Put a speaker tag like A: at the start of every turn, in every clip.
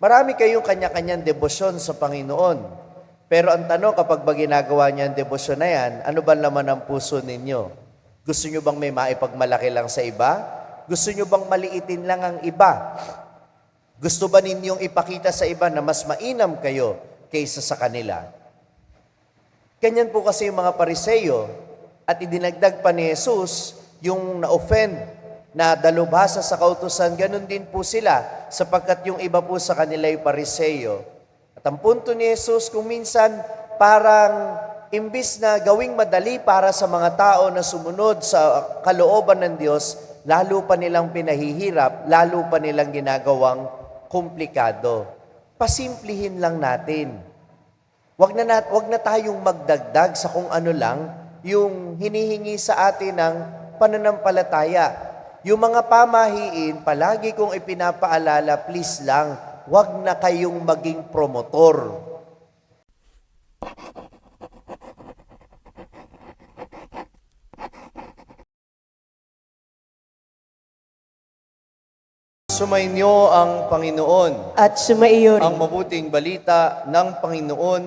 A: Marami kayong kanya-kanyang debosyon sa Panginoon. Pero ang tanong kapag ba ginagawa niya ang debosyon na yan, ano ba naman ang puso ninyo? Gusto nyo bang may maipagmalaki lang sa iba? Gusto nyo bang maliitin lang ang iba? Gusto ba ninyong ipakita sa iba na mas mainam kayo kaysa sa kanila? Ganyan po kasi yung mga pariseyo at idinagdag pa ni Jesus yung na-offend na dalubhasa sa kautusan, ganun din po sila sapagkat yung iba po sa kanila ay pariseyo. At ang punto ni Jesus kung minsan parang imbis na gawing madali para sa mga tao na sumunod sa kalooban ng Diyos, lalo pa nilang pinahihirap, lalo pa nilang ginagawang komplikado. Pasimplihin lang natin. Wag na, nat, wag na tayong magdagdag sa kung ano lang yung hinihingi sa atin ng pananampalataya. Yung mga pamahiin, palagi kong ipinapaalala, please lang, wag na kayong maging promotor. Sumainyo ang Panginoon
B: at sumaiyo rin.
A: ang mabuting balita ng Panginoon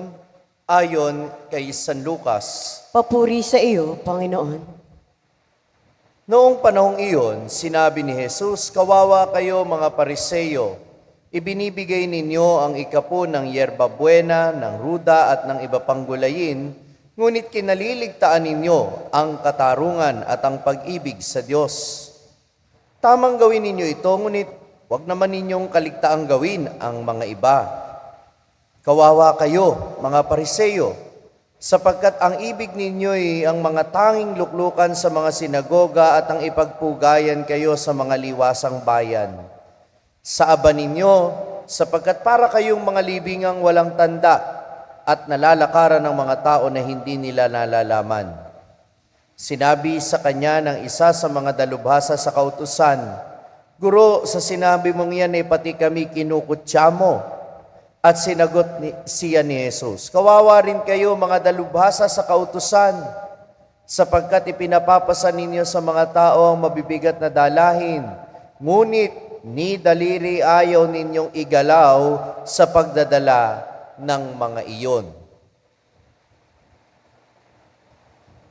A: ayon kay San Lucas.
B: Papuri sa iyo, Panginoon.
A: Noong panahong iyon, sinabi ni Jesus, Kawawa kayo mga pariseyo, ibinibigay ninyo ang ikapo ng yerba buena, ng ruda at ng iba pang gulayin, ngunit kinaliligtaan ninyo ang katarungan at ang pag-ibig sa Diyos. Tamang gawin ninyo ito, ngunit huwag naman ninyong kaligtaang gawin ang mga iba. Kawawa kayo, mga pariseyo, sapagkat ang ibig ninyo'y ang mga tanging luklukan sa mga sinagoga at ang ipagpugayan kayo sa mga liwasang bayan. Sa aba ninyo, sapagkat para kayong mga libingang walang tanda at nalalakaran ng mga tao na hindi nila nalalaman. Sinabi sa kanya ng isa sa mga dalubhasa sa kautusan, Guro, sa sinabi mong yan ay pati kami kinukutya mo. At sinagot ni, siya ni Jesus, Kawawa rin kayo mga dalubhasa sa kautusan, sapagkat ipinapapasa ninyo sa mga tao ang mabibigat na dalahin, ngunit ni daliri ayaw ninyong igalaw sa pagdadala ng mga iyon.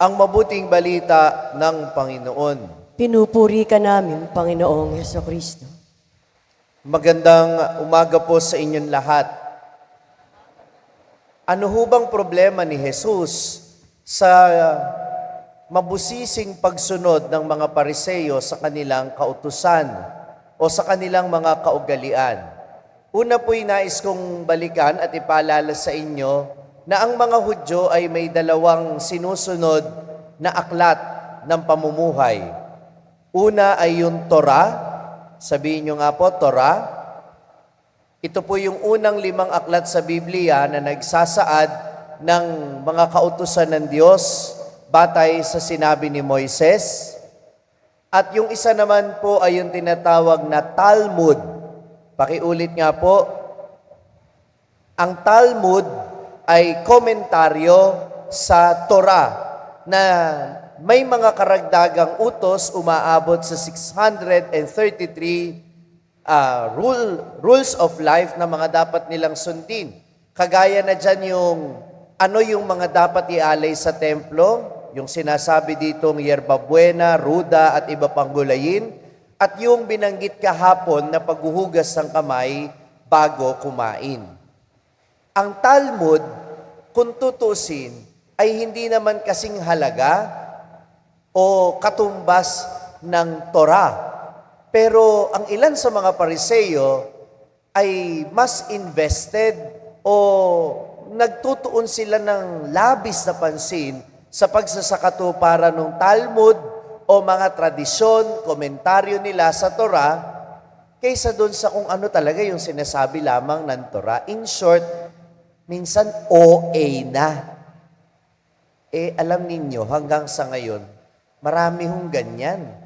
A: Ang mabuting balita ng Panginoon.
B: Pinupuri ka namin, Panginoong Yeso Kristo.
A: Magandang umaga po sa inyong lahat. Ano ho bang problema ni Jesus sa mabusising pagsunod ng mga pariseyo sa kanilang kautusan o sa kanilang mga kaugalian? Una po'y nais kong balikan at ipaalala sa inyo na ang mga Hudyo ay may dalawang sinusunod na aklat ng pamumuhay. Una ay yung Torah, Sabihin nyo nga po, Torah. Ito po yung unang limang aklat sa Biblia na nagsasaad ng mga kautusan ng Diyos batay sa sinabi ni Moises. At yung isa naman po ay yung tinatawag na Talmud. Pakiulit nga po. Ang Talmud ay komentaryo sa Torah na may mga karagdagang utos umaabot sa 633 uh, rule, rules of life na mga dapat nilang sundin. Kagaya na dyan yung ano yung mga dapat ialay sa templo, yung sinasabi ditong yerba buena, ruda at iba pang gulayin, at yung binanggit kahapon na paghuhugas ng kamay bago kumain. Ang Talmud, kung tutusin, ay hindi naman kasing halaga o katumbas ng Torah. Pero ang ilan sa mga pariseyo ay mas invested o nagtutuon sila ng labis na pansin sa pagsasakatuparan ng Talmud o mga tradisyon, komentaryo nila sa Torah kaysa doon sa kung ano talaga yung sinasabi lamang ng Torah. In short, minsan OA na. Eh, alam ninyo, hanggang sa ngayon, marami hong ganyan.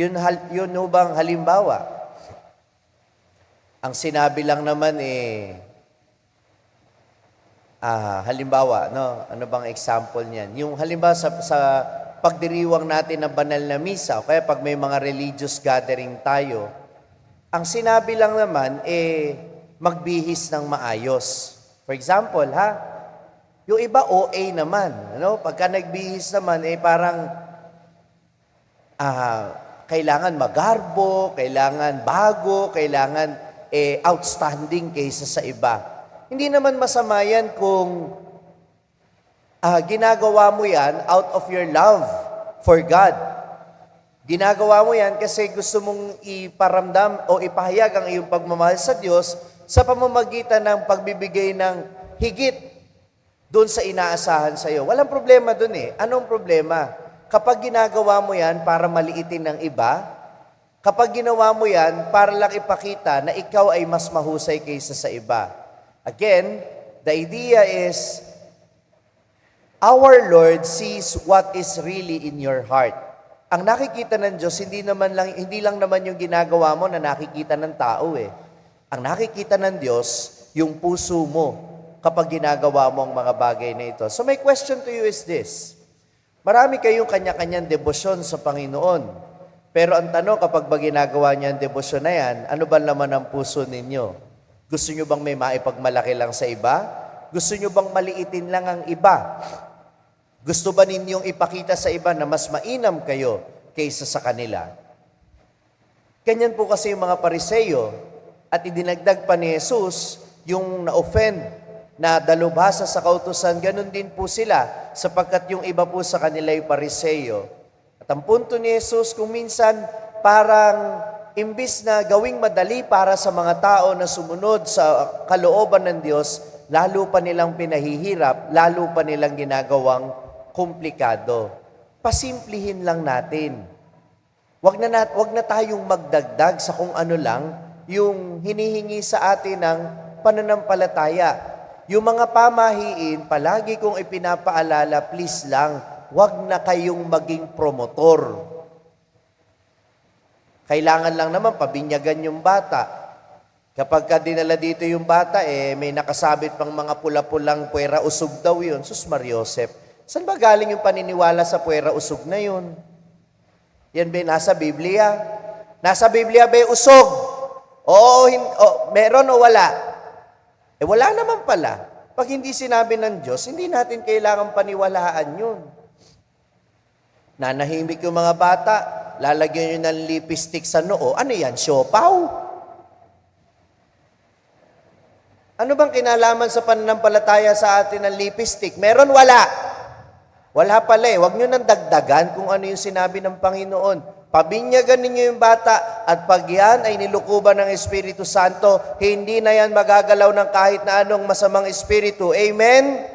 A: Yun, hal, yun ho bang halimbawa? Ang sinabi lang naman eh, ah, halimbawa, no? ano bang example niyan? Yung halimbawa sa, sa pagdiriwang natin ng banal na misa, o kaya pag may mga religious gathering tayo, ang sinabi lang naman, eh, magbihis ng maayos. For example, ha? Yung iba OA naman, ano? Pagka nagbihis naman eh parang ah, kailangan magarbo, kailangan bago, kailangan eh, outstanding kaysa sa iba. Hindi naman masama yan kung ah, ginagawa mo yan out of your love for God. Ginagawa mo yan kasi gusto mong iparamdam o ipahayag ang iyong pagmamahal sa Diyos sa pamamagitan ng pagbibigay ng higit doon sa inaasahan sa iyo. Walang problema doon eh. Anong problema? Kapag ginagawa mo yan para maliitin ng iba, kapag ginawa mo yan para lang ipakita na ikaw ay mas mahusay kaysa sa iba. Again, the idea is our Lord sees what is really in your heart. Ang nakikita ng Diyos, hindi, naman lang, hindi lang naman yung ginagawa mo na nakikita ng tao eh. Ang nakikita ng Diyos, yung puso mo kapag ginagawa mo ang mga bagay na ito. So my question to you is this. Marami kayong kanya-kanyang debosyon sa Panginoon. Pero ang tanong kapag ba ginagawa niyo ang debosyon na yan, ano ba laman ang puso ninyo? Gusto niyo bang may maipagmalaki lang sa iba? Gusto niyo bang maliitin lang ang iba? Gusto ba ninyong ipakita sa iba na mas mainam kayo kaysa sa kanila? Ganyan po kasi yung mga pariseyo at idinagdag pa ni Jesus yung na-offend na dalubhasa sa kautusan, ganun din po sila sapagkat yung iba po sa kanila ay pariseyo. At ang punto ni Jesus kung minsan parang imbis na gawing madali para sa mga tao na sumunod sa kalooban ng Diyos, lalo pa nilang pinahihirap, lalo pa nilang ginagawang komplikado. Pasimplihin lang natin. Wag na, nat, wag na tayong magdagdag sa kung ano lang yung hinihingi sa atin ng pananampalataya. Yung mga pamahiin, palagi kong ipinapaalala, please lang, wag na kayong maging promotor. Kailangan lang naman pabinyagan yung bata. Kapag ka dinala dito yung bata, eh, may nakasabit pang mga pula-pulang puwera usog daw yun. Sus Mariosep, saan ba galing yung paniniwala sa puwera usog na yun? Yan ba nasa Biblia? Nasa Biblia ba usog? Oo, hin- o, meron o wala? Eh wala naman pala. Pag hindi sinabi ng Diyos, hindi natin kailangan paniwalaan yun. Nanahimik yung mga bata, lalagyan nyo ng lipstick sa noo. Ano yan, siopaw? Ano bang kinalaman sa pananampalataya sa atin ng lipstick? Meron, wala. Wala pala eh. Huwag nyo nang dagdagan kung ano yung sinabi ng Panginoon. Pabinyagan ninyo yung bata at pag yan ay nilukuban ng Espiritu Santo, hindi na yan magagalaw ng kahit na anong masamang espiritu. Amen?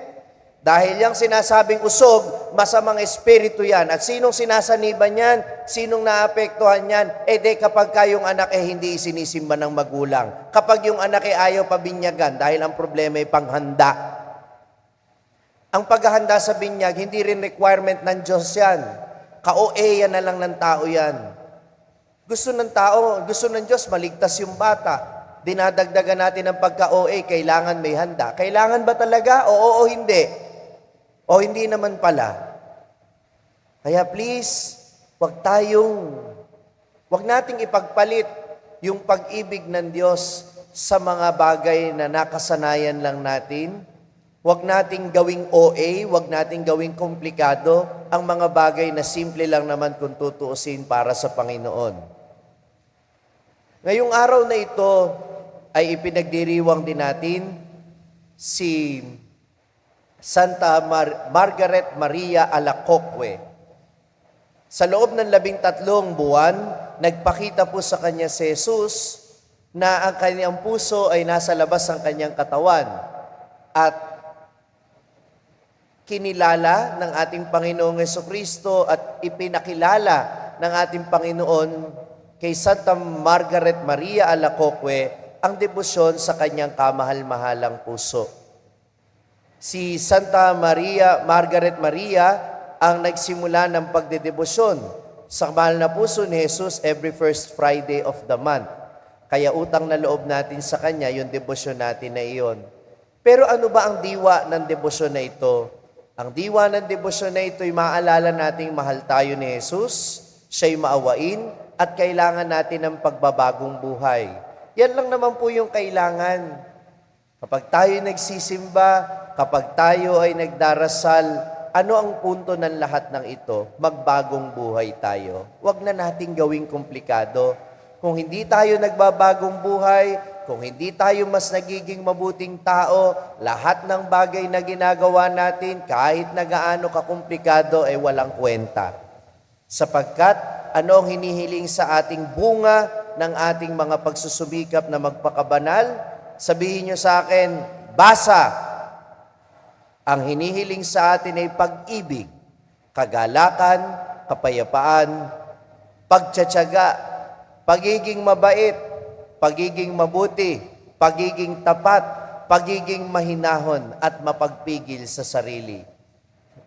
A: Dahil yung sinasabing usog, masamang espiritu yan. At sinong sinasaniban yan? Sinong naapektuhan yan? E de kapag kayong anak eh hindi isinisimba ng magulang. Kapag yung anak eh ayaw pabinyagan dahil ang problema ay panghanda. Ang paghahanda sa binyag, hindi rin requirement ng Diyos yan. Ka-OA yan na lang ng tao yan. Gusto ng tao, gusto ng Diyos, maligtas yung bata. Dinadagdagan natin ang pagka-OA, kailangan may handa. Kailangan ba talaga? Oo o hindi? O hindi naman pala. Kaya please, wag tayong, wag nating ipagpalit yung pag-ibig ng Diyos sa mga bagay na nakasanayan lang natin. Huwag nating gawing OA, huwag nating gawing komplikado ang mga bagay na simple lang naman kung tutuusin para sa Panginoon. Ngayong araw na ito ay ipinagdiriwang din natin si Santa Mar- Margaret Maria Alacoque. Sa loob ng labing tatlong buwan, nagpakita po sa kanya si Jesus na ang kanyang puso ay nasa labas ng kanyang katawan. At kinilala ng ating Panginoong Yeso Kristo at ipinakilala ng ating Panginoon kay Santa Margaret Maria Alacoque ang debosyon sa kanyang kamahal-mahalang puso. Si Santa Maria, Margaret Maria, ang nagsimula ng pagdedebosyon sa mahal na puso ni Jesus every first Friday of the month. Kaya utang na loob natin sa Kanya yung debosyon natin na iyon. Pero ano ba ang diwa ng debosyon na ito? Ang diwa ng debosyon na ito ay maalala nating mahal tayo ni Jesus, siya'y maawain, at kailangan natin ng pagbabagong buhay. Yan lang naman po yung kailangan. Kapag tayo nagsisimba, kapag tayo ay nagdarasal, ano ang punto ng lahat ng ito? Magbagong buhay tayo. Huwag na nating gawing komplikado. Kung hindi tayo nagbabagong buhay, kung hindi tayo mas nagiging mabuting tao, lahat ng bagay na ginagawa natin, kahit na gaano kakomplikado, ay walang kwenta. Sapagkat ano ang hinihiling sa ating bunga ng ating mga pagsusumikap na magpakabanal? Sabihin nyo sa akin, basa! Ang hinihiling sa atin ay pag-ibig, kagalakan, kapayapaan, pagtsatsaga, pagiging mabait, pagiging mabuti, pagiging tapat, pagiging mahinahon at mapagpigil sa sarili.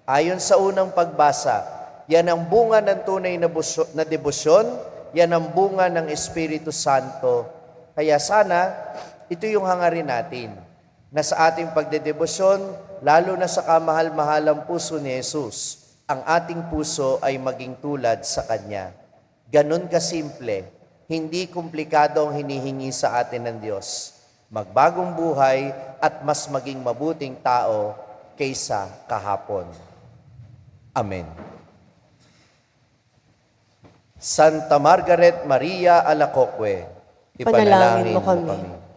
A: Ayon sa unang pagbasa, yan ang bunga ng tunay na, buso, na debosyon, yan ang bunga ng Espiritu Santo. Kaya sana, ito yung hangarin natin, na sa ating pagdedebosyon, lalo na sa kamahal-mahalang puso ni Jesus, ang ating puso ay maging tulad sa Kanya. Ganon kasimple, hindi komplikado ang hinihingi sa atin ng Diyos. Magbagong buhay at mas maging mabuting tao kaysa kahapon. Amen. Santa Margaret Maria Alacoque,
B: Panalangin mo kami.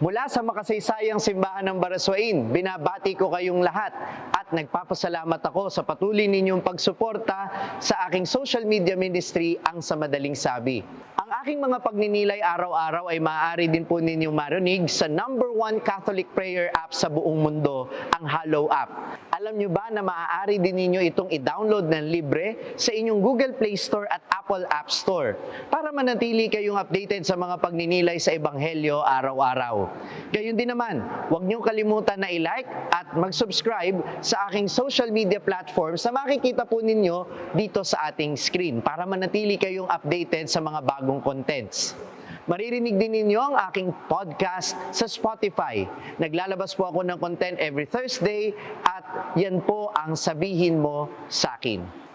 C: Mula sa makasaysayang simbahan ng Baraswain, binabati ko kayong lahat at nagpapasalamat ako sa patuloy ninyong pagsuporta sa aking social media ministry, ang sa madaling sabi. Ang aking mga pagninilay araw-araw ay maaari din po ninyong marinig sa number one Catholic prayer app sa buong mundo, ang Hallow app. Alam nyo ba na maaari din ninyo itong i-download ng libre sa inyong Google Play Store at Apple App Store para manatili kayong updated sa mga pagninilay sa Ebanghelyo araw-araw. Gayun din naman, huwag niyo kalimutan na i-like at mag-subscribe sa aking social media platforms na makikita po ninyo dito sa ating screen para manatili kayong updated sa mga bagong contents. Maririnig din ninyo ang aking podcast sa Spotify. Naglalabas po ako ng content every Thursday at yan po ang sabihin mo sa akin.